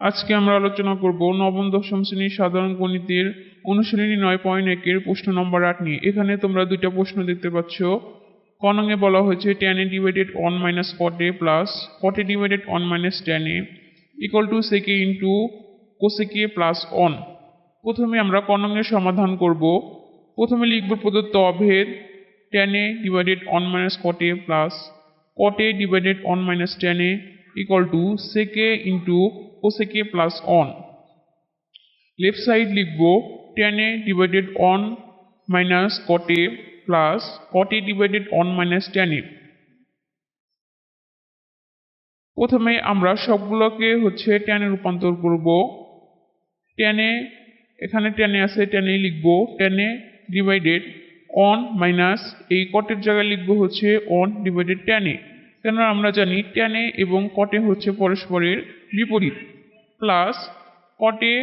আজকে আমরা আলোচনা করব নবম, দশম শ্রেণির সাধারণ গণিতের অনুশীলনী নয় পয়েন্ট একের প্রশ্ন নম্বর আট নিয়ে। এখানে তোমরা দুইটা প্রশ্ন দেখতে পাচ্ছ। কনঙে বলা হয়েছে tan A divided one minus cot A plus cot A divided one minus tan A equal to sec A into cosec A plus one প্রথমে আমরা কনঙের সমাধান করব। প্রথমে লিখব প্রদত্ত অভেদ tan A divided one minus cot A plus cot A divided one minus tan A equal to sec A into cosec A plus one left side লিখব tan A divided one minus cot A plus cot A divided one minus tan A প্রথমে আমরা সবগুলোকে হচ্ছে টেনে রূপান্তর করব। টেনে এখানে টেনে আছে টেনে লিখব। টেনে ডিভাইডেড অন মাইনাস এই কটের জায়গায় লিখব হচ্ছে অন ডিভাইডেড টেনে কেন আমরা জানি টেনে এবং কটে হচ্ছে পরস্পরের বিপরীত। প্লাস কটে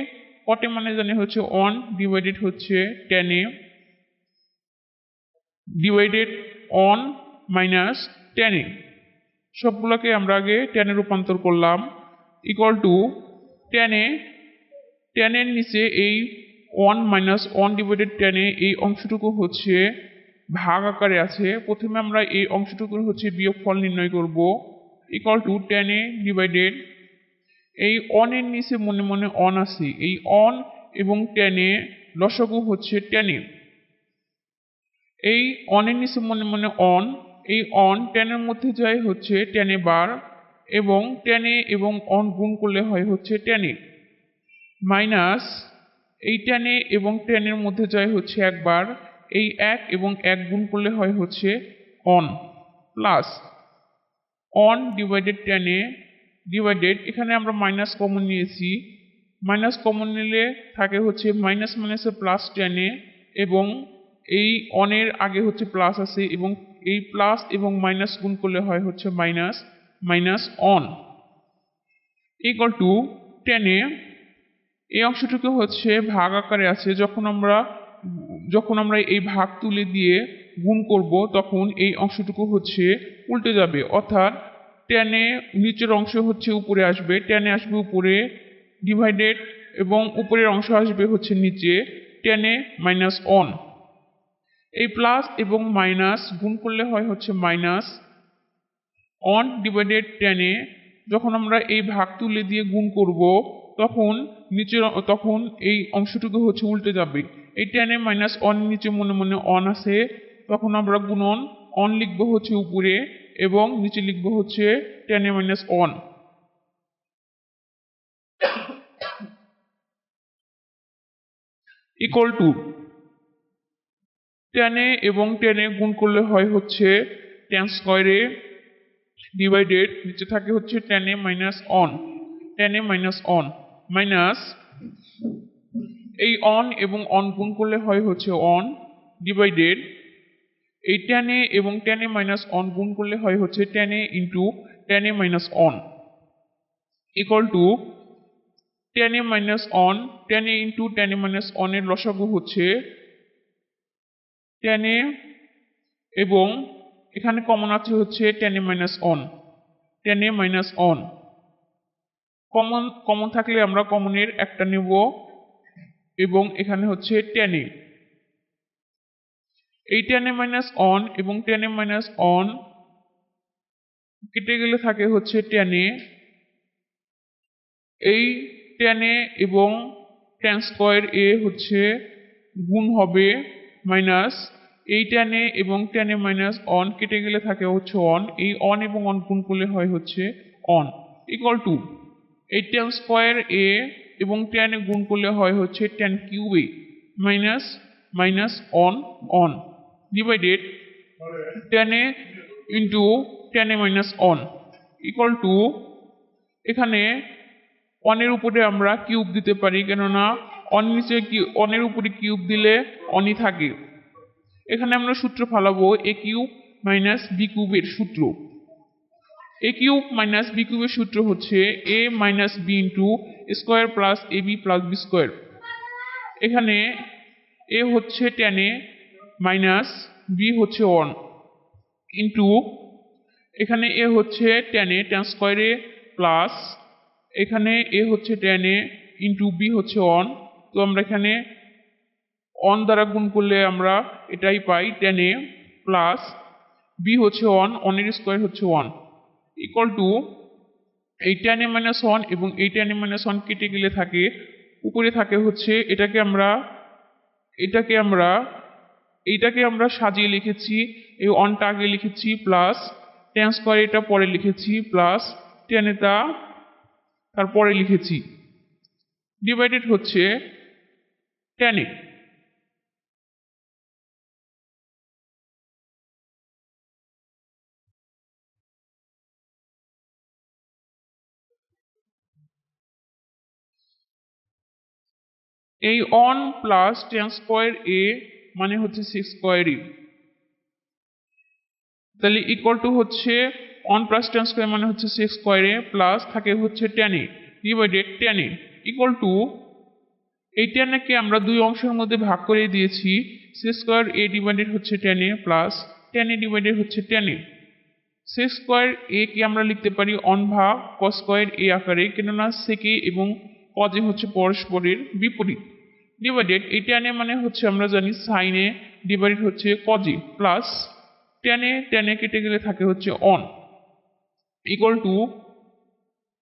কটে মানে জানি হচ্ছে অন ডিভাইডেড হচ্ছে টেনে ডিভাইডেড অন মাইনাস টেনে সবগুলোকে আমরা আগে টেনে রূপান্তর করলাম ইকুয়াল টু টেনে টেনের নিচে এই ওয়ান মাইনাস ওয়ান ডিভাইডেড টেনে এই অংশটুকু হচ্ছে ভাগ আকারে আছে, প্রথমে আমরা এই অংশটুকুর হচ্ছে বিয়োগফল নির্ণয় করব equal to tan A divided এই অনের নিচে মনে মনে অন আছে, এই অন এবং টেনে লসগু হচ্ছে টেনে এই অনের নিচে মনে মনে অন এই অন টেনের মধ্যে যায় হচ্ছে টেনে বার, এবং টেনে এবং অন গুণ করলে হয় হচ্ছে টেনে মাইনাস এই টেনে এবং টেনের মধ্যে যায় হচ্ছে একবার এই এক এবং এক গুণ করলে হয় হচ্ছে one plus one divided tan A divided এখানে আমরা মাইনাস কমন নিয়েছি। মাইনাস কমন নিলে থাকে হচ্ছে মাইনাস মাইনাসে প্লাস টেনে এবং এই অনের আগে হচ্ছে প্লাস আছে এবং এই প্লাস এবং মাইনাস গুণ করলে হয় হচ্ছে minus minus one equal to tan A এই অংশটুকু হচ্ছে ভাগ আকারে আছে। যখন আমরা যখন আমরা এই ভাগ তুলে দিয়ে গুণ করব, তখন এই অংশটুকু হচ্ছে উল্টে যাবে। অর্থাৎ টেনে নিচের অংশ হচ্ছে উপরে আসবে টেনে আসবে উপরে ডিভাইডেড এবং উপরের অংশ আসবে হচ্ছে নিচে টেনে মাইনাস অন এই প্লাস এবং মাইনাস গুণ করলে হয় হচ্ছে মাইনাস অন ডিভাইডেড টেনে যখন আমরা এই ভাগ তুলে দিয়ে গুণ করব, তখন নিচের, তখন এই অংশটুকু হচ্ছে উল্টে যাবে। এই টেনে মাইনাস অন নিচে মনে মনে অন আছে, তখন আমরা গুণন অন লিখব হচ্ছে উপরে এবং নিচে লিখব হচ্ছে tan A minus one. Equal to. টেনে এবং টেনে গুণ করলে হয় হচ্ছে টেন স্কোয়ারে ডিভাইডেড নিচে থাকে হচ্ছে tan A minus one, tan A minus one, minus এই অন এবং অন গুণ করলে হয় হচ্ছে অন ডিভাইডেড এই টেনে এবং টেনে মাইনাস অন গুণ করলে হয় হচ্ছে tan A into tan A minus one equal to tan A minus one tan A into tan A minus অনের লসাগু হচ্ছে টেনে এবং এখানে কমন আছে হচ্ছে tan A minus one tan A minus one common common থাকলে আমরা কমনের একটা নেব এবং এখানে হচ্ছে টেনে এই টেনে মাইনাস অন এবং টেনে মাইনাস অন কেটে গেলে থাকে হচ্ছে টেনে এই টেনে এবং টেন স্কোয়ার এ হচ্ছে গুণ হবে মাইনাস এই টেনে এবং টেনে মাইনাস অন কেটে গেলে থাকে হচ্ছে অন এই অন এবং অন গুণ করলে হয় হচ্ছে অন ইকুয়াল টু এই টেন স্কোয়ার এ এবং টেনে গুণ করলে হয় হচ্ছে tan cube A minus minus one one divided tan A into tan A minus one equal to এখানে অনের উপরে আমরা কিউব দিতে পারি কেননা অন নিচে অনের উপরে কিউব দিলে অনই থাকে। এখানে আমরা সূত্র ফালাবো এ কিউব মাইনাস বি কিউবের সূত্র। এ কিউব মাইনাস বি কিউবের সূত্র হচ্ছে A minus B into square plus A B plus B square এখানে এ হচ্ছে টেনে মাইনাস বি হচ্ছে ওয়ান ইন্টু এখানে এ হচ্ছে টেনে টেন স্কোয়ারে প্লাস এখানে এ হচ্ছে টেন এ ইন্টু বি হচ্ছে অন তো আমরা এখানে অন দ্বারা গুণ করলে আমরা এটাই পাই টেন এ প্লাস বি হচ্ছে ওয়ান অনের স্কোয়ার হচ্ছে ওয়ান ইকুয়াল টু এই টেন এ মাইনাস ওয়ান এবং এই টেন এ মাইনাস ওয়ান কেটে গেলে থাকে, উপরে থাকে হচ্ছে এটাকে আমরা এটাকে আমরা, এইটাকে আমরা সাজিয়ে লিখেছি, এই অনটা আগে লিখেছি প্লাস টেন স্কোয়ার এটা পরে লিখেছি প্লাস টেন এটা তারপরে লিখেছি। ডিভাইডেড হচ্ছে টেন এ। এই one plus tan square A মানে হচ্ছে সিক্স স্কোয়ার ই তাহলে ইকুয়াল টু হচ্ছে অন প্লাস টেন স্কোয়ার মানে হচ্ছে সিক্স স্কোয়ার এ প্লাস থাকে হচ্ছে tan A divided tan A equal to এই টেনকে আমরা দুই অংশের মধ্যে ভাগ করে দিয়েছি। সিক্স স্কোয়ার এ ডিভাইডেড হচ্ছে tan A plus tan A divided হচ্ছে tan A sec square A কে আমরা লিখতে পারি অন ভাগ কস স্কোয়ার এ আকারে কেননা সেকে এবং কজে হচ্ছে পরস্পরের বিপরীত। ডিভাইডেড এই টেনে মানে হচ্ছে আমরা জানি সাইনে ডিভাইডেড হচ্ছে কজি প্লাস টেনে টেনে কেটে গেলে থাকে হচ্ছে one equal to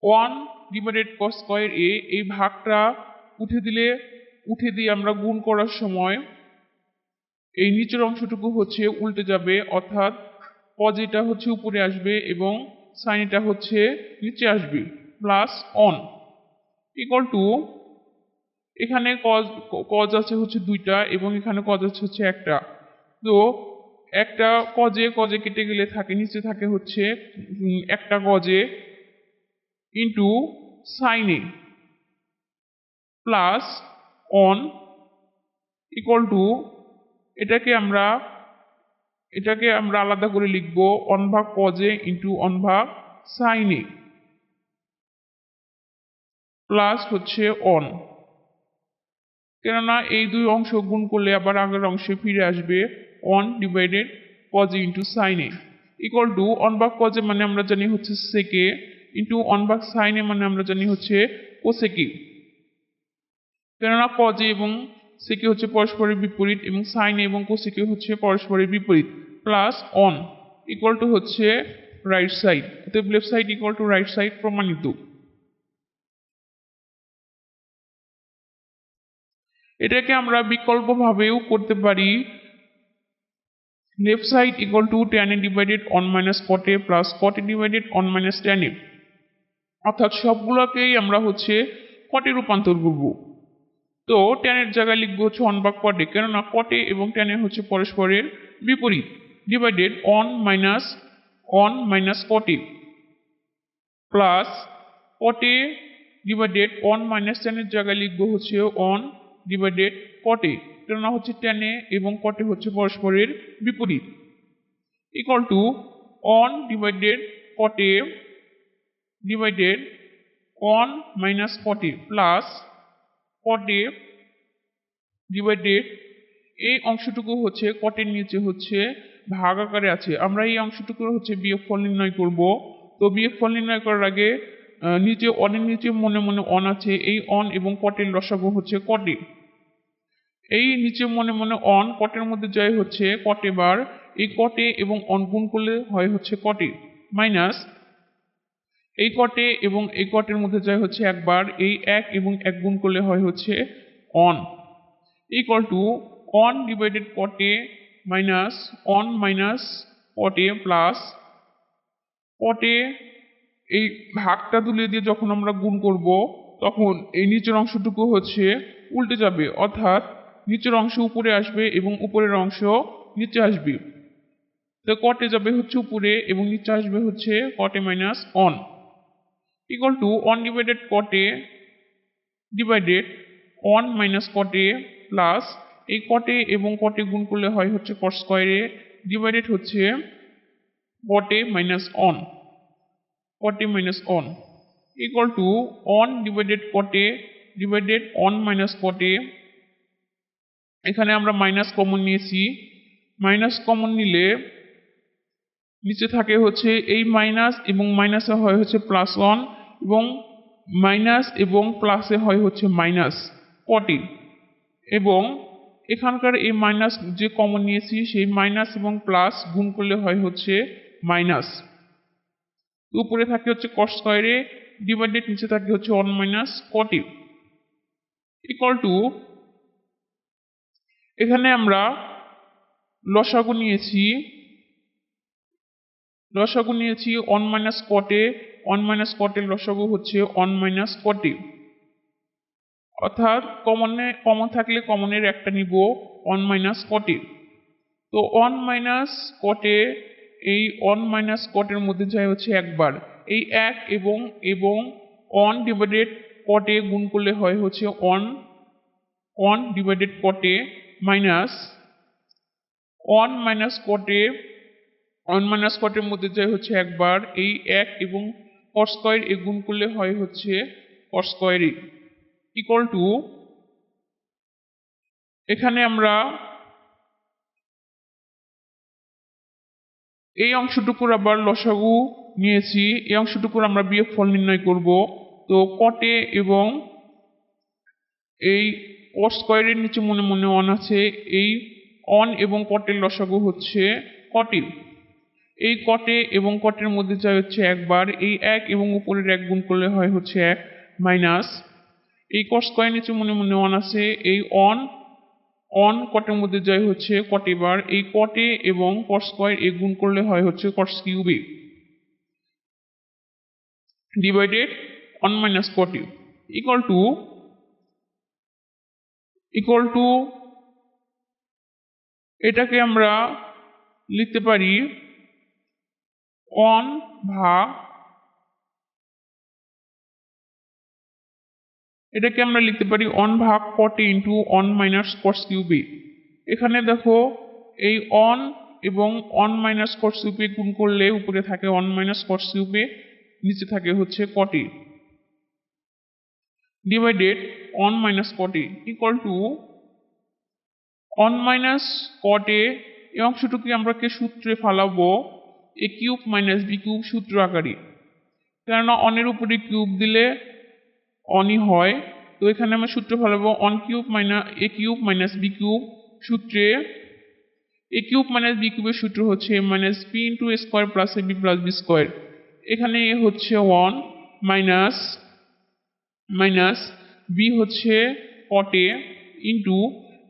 one divided cos square A এই ভাগটা উঠে দিলে, উঠে দিয়ে আমরা গুণ করার সময় এই নিচের অংশটুকু হচ্ছে উল্টে যাবে, অর্থাৎ কজেটা হচ্ছে উপরে আসবে এবং সাইনটা হচ্ছে নিচে আসবে প্লাস অন ইকুয়াল টু এখানে কজ কজ আছে হচ্ছে দুইটা এবং এখানে কজ আছে হচ্ছে একটা। তো একটা কজে কজে কেটে গেলে থাকে, নিচে থাকে হচ্ছে একটা গজে into sin A plus one equal to এটাকে আমরা এটাকে আমরা আলাদা করে লিখব অন ভাগ কজে ইন্টু অন ভাগ সাইনে প্লাস হচ্ছে অন কেননা এই দুই অংশ গুণ করলে আবার আগের অংশে ফিরে আসবে one divided cos A into sin A equal to one ভাগ কজে মানে আমরা জানি হচ্ছে সেকে ইন্টু অন ভাগ সাইনে মানে আমরা জানি হচ্ছে কোসেকে কেননা কজে এবং সেকে হচ্ছে পরস্পরের বিপরীত এবং সাইনে এবং কোসেকে হচ্ছে পরস্পরের বিপরীত প্লাস অন ইকুয়াল টু হচ্ছে রাইট সাইড অতএব left side equal to right side প্রমাণিত। এটাকে আমরা বিকল্পভাবেও করতে পারি। Left side equal to tan A divided one minus cot A plus cot A divided one minus tan A অর্থাৎ সবগুলোকেই আমরা হচ্ছে কটে রূপান্তর করব। তো টেনের জায়গায় লিখব হচ্ছে অন বা কটে কেননা কটে এবং টেনে হচ্ছে পরস্পরের বিপরীত। Divided one minus one minus cot A plus cot A divided one minus টেনের জায়গায় লিখব হচ্ছে অন ডিভাইডেড কটে কেননা হচ্ছে টেনে এবং কটে হচ্ছে পরস্পরের বিপরীত। Equal to one divided cot A divided one minus cot A plus cot A divided এই অংশটুকু হচ্ছে কটের নিচে হচ্ছে ভাগ আকারে আছে। আমরা এই অংশটুকু হচ্ছে বিয়োগফল নির্ণয় করব। তো বিয়োগফল নির্ণয় করার আগে নিচে অনের নিচে মনে মনে অন আছে। এই অন এবং কটের লসাগু হচ্ছে কটে এই নিচে মনে মনে অন কটের মধ্যে যায় হচ্ছে কটে বার, এই কটে এবং অন গুণ করলে হয় হচ্ছে কটে মাইনাস এই কটে এবং এই কটের মধ্যে যায় হচ্ছে একবার এই এক এবং এক গুণ করলে হয় হচ্ছে one equal to one divided cot A minus one minus cot A plus cot A এই ভাগটা তুলে দিয়ে যখন আমরা গুণ করব, তখন এই নিচের অংশটুকু হচ্ছে উল্টে যাবে, অর্থাৎ নিচের অংশ উপরে আসবে এবং উপরের অংশ নিচে আসবে তো কটে যাবে হচ্ছে উপরে এবং নিচে আসবে হচ্ছে cot A minus one equal to one divided cot A divided one minus cot A plus এই কটে এবং কটে গুণ করলে হয় হচ্ছে কট স্কোয়ারে ডিভাইডেড হচ্ছে cot A minus one cot A minus one equal to one divided cot A divided one minus cot A এখানে আমরা মাইনাস কমন নিয়েছি। মাইনাস কমন নিলে নিচে থাকে হচ্ছে এই মাইনাস এবং মাইনাসে হয় হচ্ছে প্লাস ওয়ান এবং মাইনাস এবং প্লাসে হয় হচ্ছে মাইনাস কটি এবং এখানকার এই মাইনাস যে কমন নিয়েছি, সেই মাইনাস এবং প্লাস গুণ করলে হয় হচ্ছে মাইনাস উপরে থাকে হচ্ছে কস স্কোয়ারে ডিভাইডেড নিচে থাকে হচ্ছে one minus cot A equal to এখানে আমরা লসাগু নিয়েছি লসাগু নিয়েছি one minus cot A one minus কটের লসাগু হচ্ছে ওয়ান মাইনাস কটে অর্থাৎ কমনে, কমন থাকলে কমনের একটা নিব ওয়ান মাইনাস কটে তো ওয়ান মাইনাস কটে এই ওয়ান মাইনাস কটের মধ্যে যায় হচ্ছে একবার। এই এক এবং এবং অন ডিভাইডেড কটে গুণ করলে হয় হচ্ছে one one divided cot A minus one minus cot A one minus কটের মধ্যে যায় হচ্ছে একবার, এই এক এবং কট স্কোয়ার এ গুণ করলে হয় হচ্ছে কট স্কোয়ারই ইকুয়াল টু এখানে আমরা এই অংশটুকুর আবার লসাগু নিয়েছি, এই অংশটুকুর আমরা বিয়োগ ফল নির্ণয় করব। তো কটে এবং এই কট স্কোয়ারের নিচে মনে মনে অন আছে, এই অন এবং কটের লসাগু হচ্ছে কটিল এই কটে এবং কটের মধ্যে যায় হচ্ছে একবার, এই এক এবং উপরের এক গুণ করলে হয় হচ্ছে এক মাইনাস এই কট স্কোয়ার নিচে মনে মনে অন আছে, এই অন অন কটের মধ্যে যায় হচ্ছে কটে বার এই কটে এবং কট স্কোয়ার এ গুণ করলে হয় হচ্ছে cots cube A divided one minus cot A equal to equal to এটাকে আমরা লিখতে পারি অন ভাগ, এটাকে আমরা লিখতে পারি অন ভাগ cot A into one minus cots cube A এখানে দেখো, এই অন এবং অন মাইনাস কটস কিউবে গুণ করলে উপরে থাকে অন মাইনাস কটস কিউবে নিচে থাকে হচ্ছে cot A divided one minus cot A equal to one minus cot A এই অংশটুকু আমরা কে সূত্রে ফালাবো? A cube minus B cube সূত্র আকারে। কেননা অনের উপরে কিউব দিলে অনই হয়। তো এখানে আমরা সূত্র ফেলাবো one cube minus A cube minus B cube সূত্রে। এ কিউব মাইনাস বি কিউবের সূত্র হচ্ছে minus B into square plus A B plus B square এখানে হচ্ছে ওয়ান মাইনাস মাইনাস বি হচ্ছে কটে ইন্টু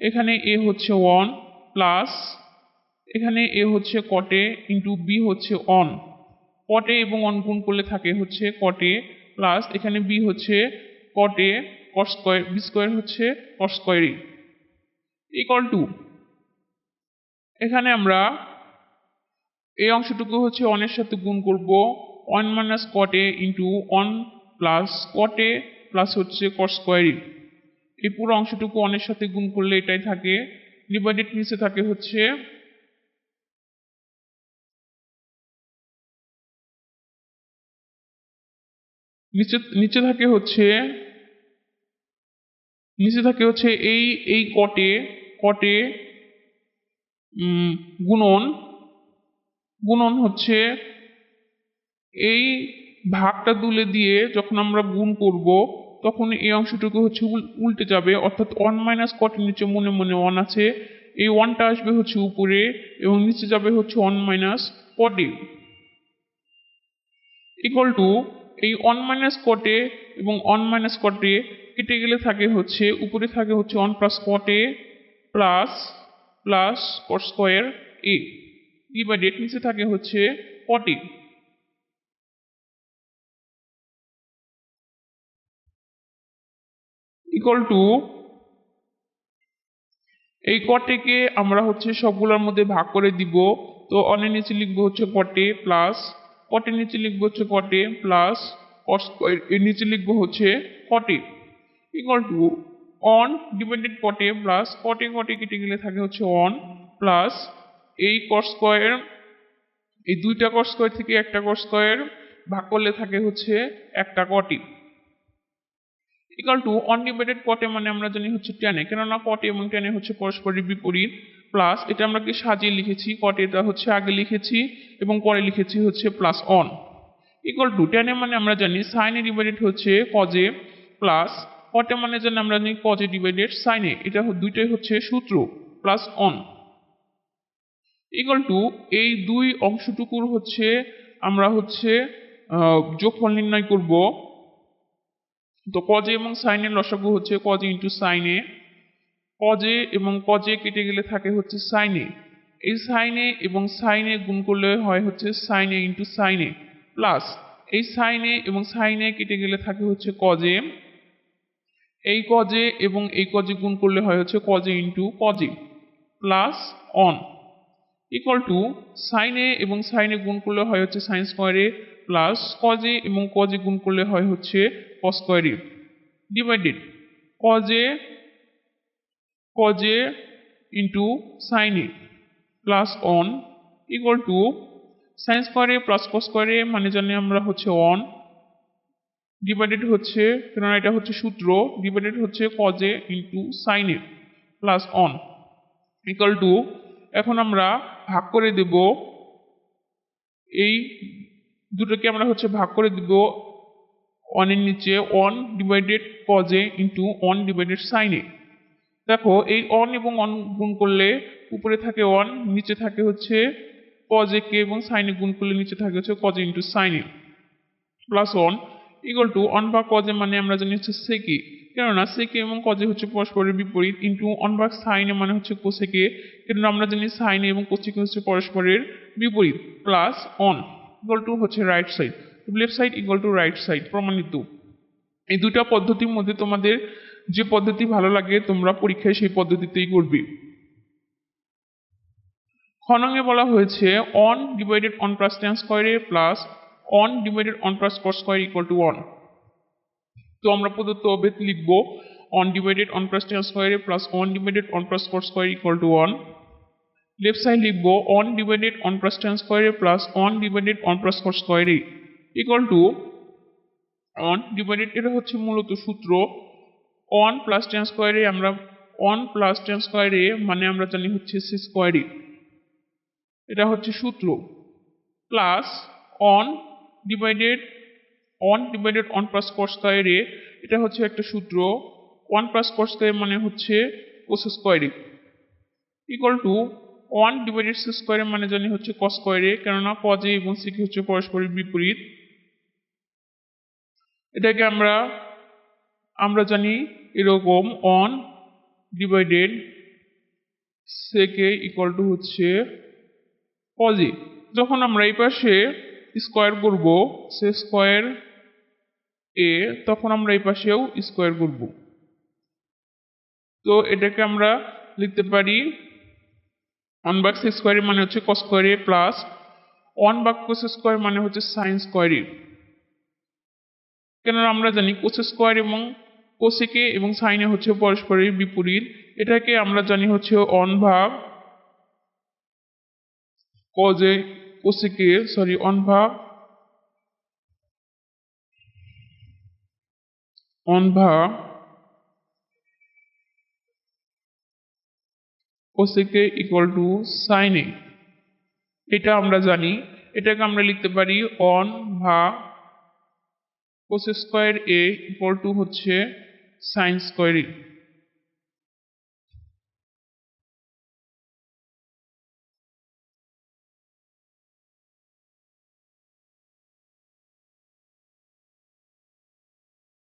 এখানে এ হচ্ছে ওয়ান প্লাস এখানে এ হচ্ছে কটে ইন্টু বি হচ্ছে অন কটে এবং অন গুণ করলে থাকে হচ্ছে কটে প্লাস এখানে বি হচ্ছে কটে কট বি স্কোয়ার হচ্ছে কট স্কোয়ারই ইকুয়াল টু এখানে আমরা এই অংশটুকু হচ্ছে অনের সাথে গুণ করব one minus cot A into one plus cot A plus হচ্ছে কট স্কোয়ারই এই পুরো অংশটুকু অনের সাথে গুণ করলে এটাই থাকে। ডিভাইডেড নিচে থাকে হচ্ছে নিচে নিচে থাকে হচ্ছে, নিচে থাকে হচ্ছে এই এই কটে কটে গুণন গুণন হচ্ছে এই ভাগটা তুলে দিয়ে যখন আমরা গুণ করব তখন এই অংশটুকু হচ্ছে উল্টে যাবে, অর্থাৎ ওয়ান মাইনাস কটের নিচে মনে মনে ওয়ান আছে, এই ওয়ানটা আসবে হচ্ছে উপরে এবং নিচে যাবে হচ্ছে one minus cot A equal to এই ওয়ান মাইনাস কটে এবং ওয়ান মাইনাস কটে কেটে গেলে থাকে হচ্ছে, উপরে থাকে হচ্ছে one plus cot A plus plus cot square A divided নিচে থাকে হচ্ছে কটে ইকুয়াল টু এই কটেকে আমরা হচ্ছে সবগুলোর মধ্যে ভাগ করে দিব। তো অনের নিচে লিখব হচ্ছে কটে প্লাস কটের নিচে লিখব হচ্ছে কটে প্লাস এর নিচে লিখব হচ্ছে cot A equal to one dependent cot A plus cot A cot A কেটে গেলে থাকে হচ্ছে অন প্লাস এই কট স্কোয়ার এই দুইটা কট স্কোয়ার থেকে একটা কট স্কোয়ার ভাগ করলে থাকে হচ্ছে একটা কটি ইকাল টু অনডিভাইডেড কটে মানে আমরা জানি হচ্ছে টেনে কেননা কটে এবং টেনে হচ্ছে পরস্পরের বিপরীত প্লাস এটা আমরা কি সাজিয়ে লিখেছি? কটে এটা হচ্ছে আগে লিখেছি এবং পরে লিখেছি হচ্ছে প্লাস অন ইকুয়াল টু টেনে মানে আমরা জানি সাইনে ডিভাইডেড হচ্ছে কজে প্লাস কটে মানে জানি আমরা জানি কজে ডিভাইডেড সাইনে এটা দুইটাই হচ্ছে সূত্র প্লাস অন ইকুয়াল টু এই দুই অংশটুকুর হচ্ছে আমরা হচ্ছে যোগফল নির্ণয় করব তো কজে এবং সাইনের লসাগু হচ্ছে কজে ইন্টু সাইনে, কজে এবং কজে কেটে গেলে থাকে হচ্ছে সাইনে। এই সাইনে এবং সাইনে গুণ করলে হয় হচ্ছে সাইনে ইন্টু সাইনে প্লাস এই সাইনে এবং সাইনে কেটে গেলে থাকে হচ্ছে কজে। এই কজে এবং এই কজে গুণ করলে হয় হচ্ছে cos A into cos A plus one equal to sin A এবং সাইনে গুণ করলে হয় হচ্ছে সাইন স্কোয়ারে প্লাস কজে এবং কজে গুণ করলে হয় হচ্ছে cos square A divided cos A cos A into sin A plus one equal to sin square A plus cos square A মানে জানি আমরা হচ্ছে অন ডিভাইডেড হচ্ছে, কেননা এটা হচ্ছে সূত্র ডিভাইডেড হচ্ছে cos A into sin A plus one equal to এখন আমরা ভাগ করে দেব এই দুটোকে আমরা হচ্ছে ভাগ করে দেব অনের নিচে one divided cos A into one divided sin A দেখো, এই অন এবং অন গুণ করলে উপরে থাকে অন নিচে থাকে হচ্ছে কজে কে এবং সাইনে গুণ করলে নিচে থাকে হচ্ছে cos A into sin A plus one equal to one বা কজে মানে আমরা জানি হচ্ছে সেকে কেননা সেকে এবং কজে হচ্ছে পরস্পরের বিপরীত ইন্টু অন বা সাইনে মানে হচ্ছে কোসেকে কেননা আমরা জানি সাইনে এবং কোসেকে হচ্ছে পরস্পরের বিপরীত প্লাস অন ইকুয়াল টু হচ্ছে right side left side equal to right side প্রমাণিত। এই দুটা পদ্ধতির মধ্যে তোমাদের যে পদ্ধতি ভালো লাগে, তোমরা পরীক্ষায় সেই পদ্ধতিতেই করবে। খনঙে বলা হয়েছে one divided one plus tan square A plus one divided one plus cos square equal to one তো আমরা প্রদত্ত অভেদ লিখব one divided one plus tan square A plus one divided one plus cos square equal to one left side লিখব one divided one plus tan square A plus one divided one plus cos square A equal to on divided এটা হচ্ছে মূলত সূত্র। On plus tan স্কোয়ারে আমরা on plus tan স্কোয়ারে মানে আমরা জানি হচ্ছে সি স্কোয়ারে এটা হচ্ছে সূত্র। Plus one divided one divided one plus cos square A এটা হচ্ছে একটা সূত্র। ওয়ান প্লাস কস স্কোয়ার মানে হচ্ছে cos square A equal to one divided C square A মানে জানি হচ্ছে কস স্কোয়ারে, কেননা কজে এবং সিকে হচ্ছে পরস্পরের বিপরীত। এটাকে আমরা আমরা জানি এরকম one divided sec A equal to হচ্ছে কজে যখন আমরা এই পাশে স্কোয়ার করব, সে স্কোয়ার এ তখন আমরা এই পাশেও স্কোয়ার করব। তো এটাকে আমরা লিখতে পারি ওয়ান বাক স্কোয়ারের মানে হচ্ছে কস স্কোয়ারে প্লাস ওয়ান বাক কোস স্কোয়ার মানে হচ্ছে সাইন স্কোয়ারে কেননা আমরা জানি কোস স্কোয়ার এবং কোসেকে এবং সাইনে হচ্ছে পরস্পরের বিপরীত। এটাকে আমরা জানি হচ্ছে অন ভাগ cos A cosec A sorry one ভাগ অন ভাগ cosec A equal to sine A এটা আমরা জানি, এটাকে আমরা লিখতে পারি অন ভাগ cos square A equal to হচ্ছে সাইন স্কোয়ার এ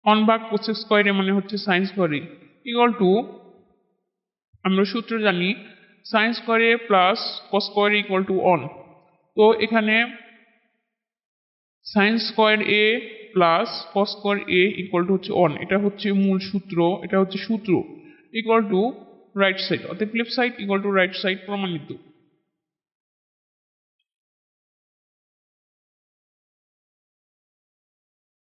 অন ভাগ কোস স্কোয়ার এ মানে হচ্ছে sine square A equal to আমরা সূত্র জানি sine square A plus cos square equal to one তো এখানে sine square A plus cos square A equal to হচ্ছে অন এটা হচ্ছে মূল সূত্র, এটা হচ্ছে সূত্র ইকুয়াল টু রাইট সাইড অর্থাৎ left side equal to right side প্রমাণিত।